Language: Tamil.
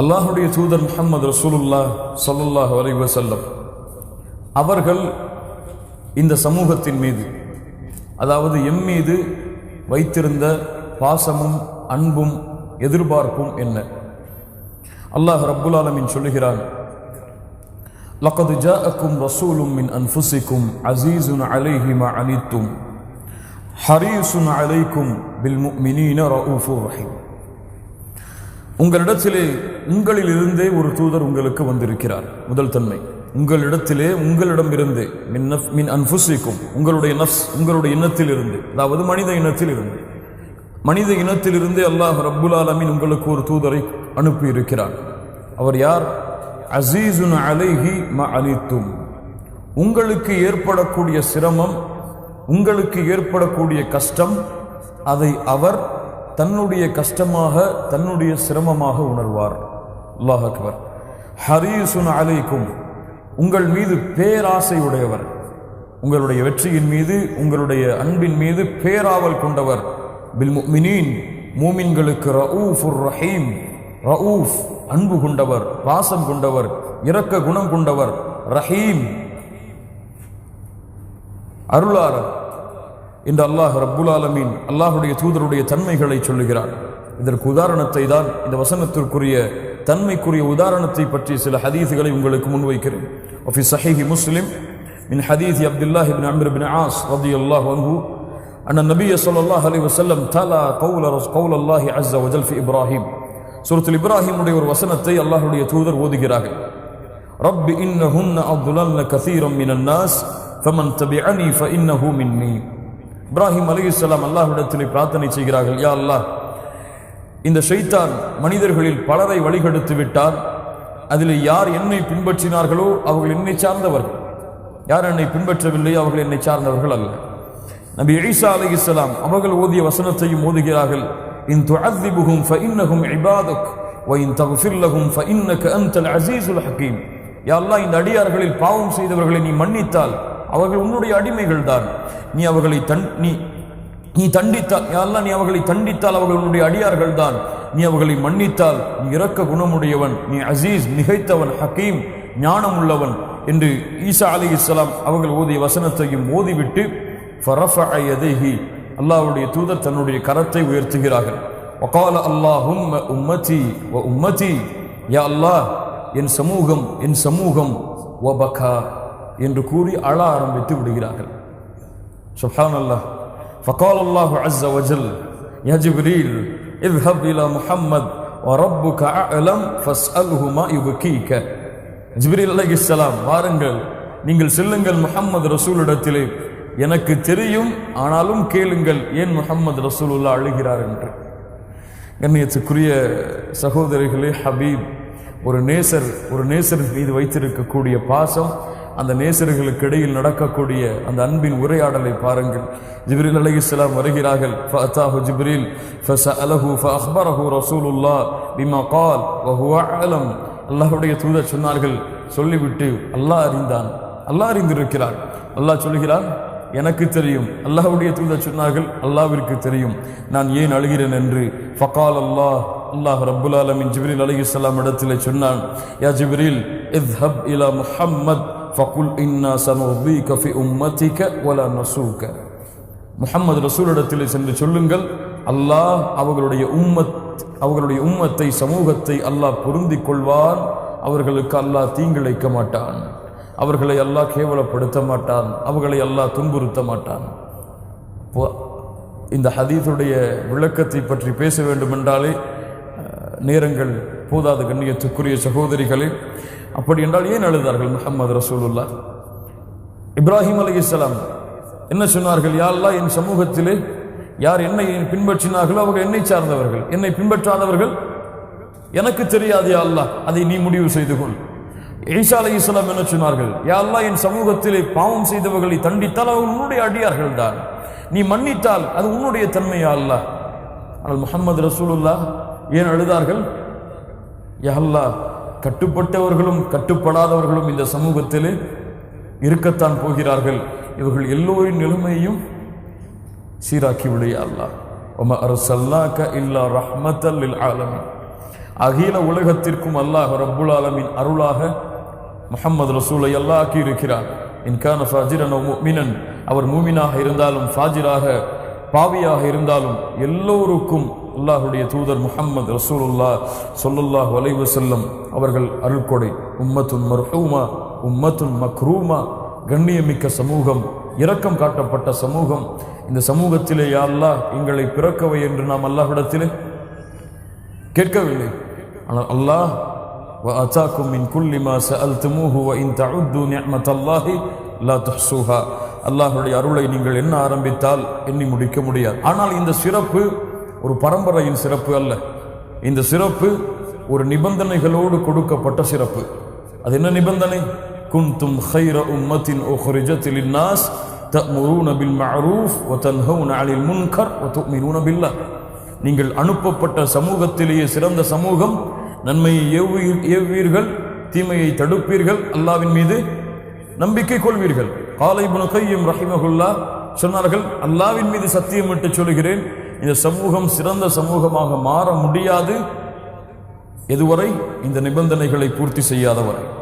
அல்லாஹுடைய தூதர் முஹம்மது ரசூலுல்லா ஸல்லல்லாஹு அலைஹி வஸல்லம் அவர்கள் இந்த சமூகத்தின் மீது அதாவது எம் மீது வைத்திருந்த பாசமும் அன்பும் எதிர்பார்ப்பும் என்ன அல்லாஹ் ரப்புல் ஆலமீன் சொல்லுகிறான் لقد جاءكم رسول من أنفسكم عزيز عليه ما عنتم حريص عليكم بالمؤمنين رؤوف رحيم உங்களிடத்திலே உங்களிலிருந்தே ஒரு தூதர் உங்களுக்கு வந்திருக்கிறார். முதல் தன்மை. உங்களிடத்திலே உங்களிடமிருந்தே மின் நஃப் மின் அன்ஃபுசிக்கும் உங்களுடைய நஃப்ஸ் உங்களுடைய இனத்திலிருந்து அதாவது மனித இனத்தில் இருந்து மனித இனத்திலிருந்தே அல்லாஹ் ரப்புல் ஆலமின் உங்களுக்கு ஒரு தூதரை அனுப்பி இருக்கிறார் அவர் யார்? அசீசுன் அலைஹி ம அலித்தும் உங்களுக்கு ஏற்படக்கூடிய சிரமம் உங்களுக்கு ஏற்படக்கூடிய கஷ்டம் அதை அவர் தன்னுடைய கஷ்டமாக தன்னுடைய சிரமமாக உணர்வார். அல்லாஹ் அக்பர். ஹரீசுன் அலைக்கும். உங்கள் மீது பேராசை உடையவர். உங்களுடைய வெற்றியின் மீது உங்களுடைய அன்பின் மீது பேராவல் கொண்டவர். பில் முஃமினீன் மூமின்களுக்கு ரவுஃப் ரஹீம். ரவுஃப் அன்பு கொண்டவர் பாசம் கொண்டவர் இரக்க குணம் கொண்டவர் ரஹீம். அருளாளர். இந்த அல்லாஹ் ரப்புல் ஆலமீன் அல்லாஹுடைய தூதருடைய தன்மைகளை சொல்லுகிறார் இதற்கு உதாரணத்தை தான் இந்த வசனத்திற்குரிய தன்மைக்குரிய உதாரணத்தை பற்றி சில ஹதீஸுகளை உங்களுக்கு முன்வைக்கிறேன் وفي صحيح مسلم من حديث عبد الله بن عمرو بن عاص رضي الله عنه أن النبي صلى الله عليه وسلم تلا قول قول الله عز وجل في إبراهيم சூரத்தில் இப்ராஹிமுடைய ஒரு வசனத்தை அல்லாஹ்வுடைய தூதர் ஓதுகிறார்கள் ரப்பி இன்னஹுன்ன அப்துலல்ன கசீரம் மினன் நாஸ் ஃபமன் தபிஅனி ஃபஇன்னஹு மின்னி இப்ராஹிம் அலி இஸ்லாம் அல்லாஹ்விடத்தில் பிரார்த்தனை செய்கிறார்கள் யா அல்லாஹ் இந்த ஷைத்தான் மனிதர்களில் பலரை வழிகெடுத்து விட்டார் அதில் யார் என்னை பின்பற்றினார்களோ அவர்கள் என்னை சார்ந்தவர்கள். யார் என்னை பின்பற்றவில்லை அவர்கள் என்னை சார்ந்தவர்கள் அல்ல. நபி ஈசா அலி இஸ்லாம் அவர்கள் ஓதிய வசனத்தையும் ஓதுகிறார்கள் இன் துஅதிபுகும் ஃபஇன்னகும் இபாதுக் வயின் தகுஃபில்லகும் ஃபஇன்னக அந்தல் அசீசுல் ஹக்கீம் யா அல்லாஹ் இந்த அடியார்களில் பாவம் செய்தவர்களை நீ மன்னித்தால் அவர்கள் உன்னுடைய அடிமைகள் தான் நீ அவர்களை தன் நீ நீ தண்டித்தால் யாரெல்லாம் நீ அவர்களை தண்டித்தால் அவர்கள் உன்னுடைய அடியார்கள் தான் நீ அவர்களை மன்னித்தால் நீ இறக்க குணமுடையவன் நீ அசீஸ் மிகைத்தவன் ஹக்கீம் ஞானம் உள்ளவன் என்று ஈசா அலி இஸ்லாம் அவர்கள் ஓதிய வசனத்தையும் ஓதிவிட்டு அல்லாவுடைய தூதர் தன்னுடைய கரத்தை உயர்த்துகிறார்கள். ஒகால அல்லாஹும் உம்மதி உம்மதி யா அல்லாஹ் என் சமூகம் என் சமூகம் ஒபகா என்று கூறி அழ ஆரம்பித்து விடுகிறார்கள் سبحان الله فقال الله عز وجل يا جبريل اذهب إلى محمد وربك أعلم فاسأله ما يبكيك ஜிப்ரீல் அலைஹிஸ்ஸலாம் வாருங்கள் நீங்கள் செல்லுங்கள் முஹம்மது ரசூலிடத்திலே எனக்கு தெரியும் ஆனாலும் கேளுங்கள் ஏன் முஹம்மது ரசூலுல்லா அழுகிறார் என்று கண்ணியத்துக்குரிய சகோதரிகளே ஹபீப் ஒரு நேசர் ஒரு நேசர் மீது வைத்திருக்கக்கூடிய பாசம் அந்த நேசர்களுக்கு இடையில் நடக்கக்கூடிய அந்த அன்பின் உரையாடலை பாருங்கள். ஜிப்ரீல் இஸ்லாம் வருகிறார்கள். ஃபஅதாஹு அலஹு ஃப அஹ்பரஹு ரசூலுல்லா பிமா கால் வஹுவ அலம் அல்லாஹுடைய தூதர் சொன்னார்கள் சொல்லிவிட்டு அல்லாஹ் அறிந்தான். அல்லாஹ் அறிந்திருக்கிறார். அல்லாஹ் சொல்கிறான் எனக்கு தெரியும். அல்லாஹ்வுடைய தூதர் சொன்னார்கள் அல்லாவிற்கு தெரியும். நான் ஏன் அழுகிறேன் என்று? ஃபகால் அல்லாஹ் அல்லாஹ் ரபுல் ஆலமின். ஜிப்ரீல் இஸ்லாம் இடத்திலே சொன்னான் யா ஜிப்ரீல் இத்ஹப் இலா முஹம்மத். ஃபகுல் இன்னா சனுர்தீக ஃபி உம்மதிக வலா நசூக முஹம்மது ரசூலிடத்திலே சென்று சொல்லுங்கள் அல்லாஹ் அவர்களுடைய உம்மத் அவர்களுடைய உம்மத்தை சமூகத்தை அல்லாஹ் பொருந்திக் கொள்வான். அவர்களுக்கு அல்லாஹ் தீங்கிழைக்க மாட்டான். அவர்களை அல்லாஹ் கேவலப்படுத்த மாட்டான். அவர்களை அல்லாஹ் துன்புறுத்த மாட்டான். இந்த ஹதீஸுடைய விளக்கத்தை பற்றி பேச வேண்டும் என்றாலே நேரங்கள் போதாது கண்ணியத்துக்குரிய சகோதரிகளே அப்படி என்றால் ஏன் அழுதார்கள் முகமது ரசூலுல்லா? இப்ராஹிம் அலைஹிஸ்ஸலாம் என்ன சொன்னார்கள்? யா என் சமூகத்திலே யார் என்னை பின்பற்றினார்களோ அவர்கள் என்னை சார்ந்தவர்கள். என்னை பின்பற்றாதவர்கள்? எனக்கு தெரியாது யா அதை நீ முடிவு செய்து கொள். ஈசா அலைஹிஸ்ஸலாம் என்ன சொன்னார்கள்? யா என் சமூகத்திலே பாவம் செய்தவர்களை தண்டித்தால் அவர்கள் உன்னுடைய அடியார்கள் தான். நீ மன்னித்தால் அது உன்னுடைய தன்மையா அல்லாஹ். ஆனால் முகமது ரசூலுல்லா ஏன் அழுதார்கள் யா அல்லாஹ் கட்டுப்பட்டவர்களும் கட்டுப்படாதவர்களும் இந்த சமூகத்திலே இருக்கத்தான் போகிறார்கள். இவர்கள் எல்லோரின் நிலைமையும் சீராக்கி விடையா அல்லா ஒம அரசல்லாக்க இல்லா ரஹ்மத்தல் இல் ஆலமின். அகில உலகத்திற்கும் அல்லாஹ் ரப்புல் ஆலமின் அருளாக முகமது ரசூலை அல்லா இருக்கிறார் இருக்கிறான் இன்கான ஃபாஜிரன் அவர் மூமினாக இருந்தாலும் ஃபாஜிராக பாவியாக இருந்தாலும் எல்லோருக்கும் அல்லாஹுடைய தூதர் முஹம்மது ரசூலுல்லா சொல்லுல்லாஹ் வலைவு செல்லம் அவர்கள் அருள்கொடை உம்மத்துன் மர்ஹூமா உம்மத்துன் மக்ரூமா கண்ணியமிக்க சமூகம் இரக்கம் காட்டப்பட்ட சமூகம் இந்த சமூகத்திலே யா அல்லாஹ் எங்களை பிறக்கவை என்று நாம் அல்லாஹ்விடத்திலே கேட்கவில்லை ஆனால் அல்லாஹ் وآتاكم من كل ما سألتموه وإن تعدوا نعمة الله لا تحصوها அல்லாஹ்வுடைய அருளை நீங்கள் என்ன ஆரம்பித்தால் எண்ணி முடிக்க முடியாது ஆனால் இந்த சிறப்பு ஒரு பரம்பரையின் சிறப்பு அல்ல. இந்த சிறப்பு ஒரு நிபந்தனைகளோடு கொடுக்கப்பட்ட சிறப்பு. அது என்ன நிபந்தனை? குன்தும் ஹைர உம்மத்தின் ஓஹரிஜத்தில் த தமுரூன பில் மரூஃப் ஒத்தன்ஹவுன் அலில் முன்கர் ஒத்துமிரூன பில்லா. நீங்கள் அனுப்பப்பட்ட சமூகத்திலேயே சிறந்த சமூகம் நன்மையை ஏவுவீர் ஏவுவீர்கள் தீமையை தடுப்பீர்கள் அல்லாவின் மீது நம்பிக்கை கொள்வீர்கள். காலை புனகையும் ரஹிமகுல்லா சொன்னார்கள் அல்லாவின் மீது சத்தியமிட்டு சொல்கிறேன் இந்த சமூகம் சிறந்த சமூகமாக மாற முடியாது. எதுவரை இந்த நிபந்தனைகளை பூர்த்தி செய்யாதவரை.